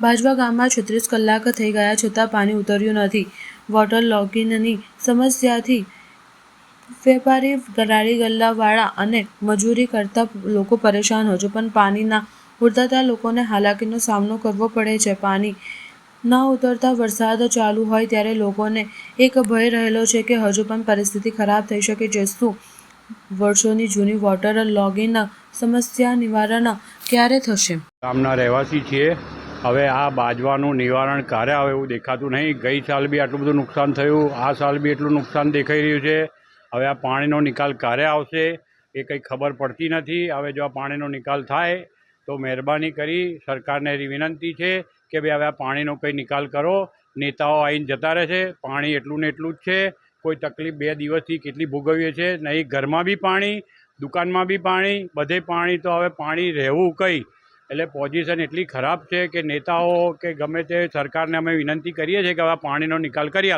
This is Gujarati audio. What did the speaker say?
બાજવા ગામમાં છત્રીસ કલાક થઈ ગયા છતાં પાણી ઉતર્યું નથી. વોટર લોગિનની સમસ્યાથી વેપારી, ગરારી, ગલ્લાવાળા અને મજૂરી કરતા લોકો પરેશાન હજુ પણ પાણીના ઉતરતા લોકોને હાલાકીનો સામનો કરવો પડે છે. પાણી ન ઉતરતા વરસાદ ચાલુ હોય ત્યારે લોકોને એક ભય રહેલો છે કે હજુ પણ પરિસ્થિતિ ખરાબ થઈ શકે છે. શું વર્ષોની જૂની વોટર લોગિન સમસ્યા નિવારણ ક્યારે થશે? ગામના રહેવાસી છીએ. હવે આ બાજવાનું નિવારણ ક્યારે આવે એવું દેખાતું નહીં. ગઈ સાલ બી આટલું બધું નુકસાન થયું, આ સાલ બી એટલું નુકસાન દેખાઈ રહ્યું છે. હવે આ પાણીનો નિકાલ ક્યારે આવશે એ કંઈ ખબર પડતી નથી. હવે જો આ પાણીનો નિકાલ થાય તો મહેરબાની કરી સરકારને વિનંતી છે કે ભાઈ હવે આ પાણીનો કંઈ નિકાલ કરો. નેતાઓ આવીને જતા રહે છે. પાણી એટલું ને એટલું જ છે. કોઈ તકલીફ બે દિવસથી કેટલી ભોગવીએ છે. નહીં, ઘરમાં બી પાણી, દુકાનમાં બી પાણી, બધે પાણી તો હવે પાણી રહેવું કંઈ એટલે પોઝિશન એટલી ખરાબ છે કે નેતાઓ કે ગમે તે સરકારને અમે વિનંતી કરીએ છીએ કે હવે પાણીનો નિકાલ કરી આલો.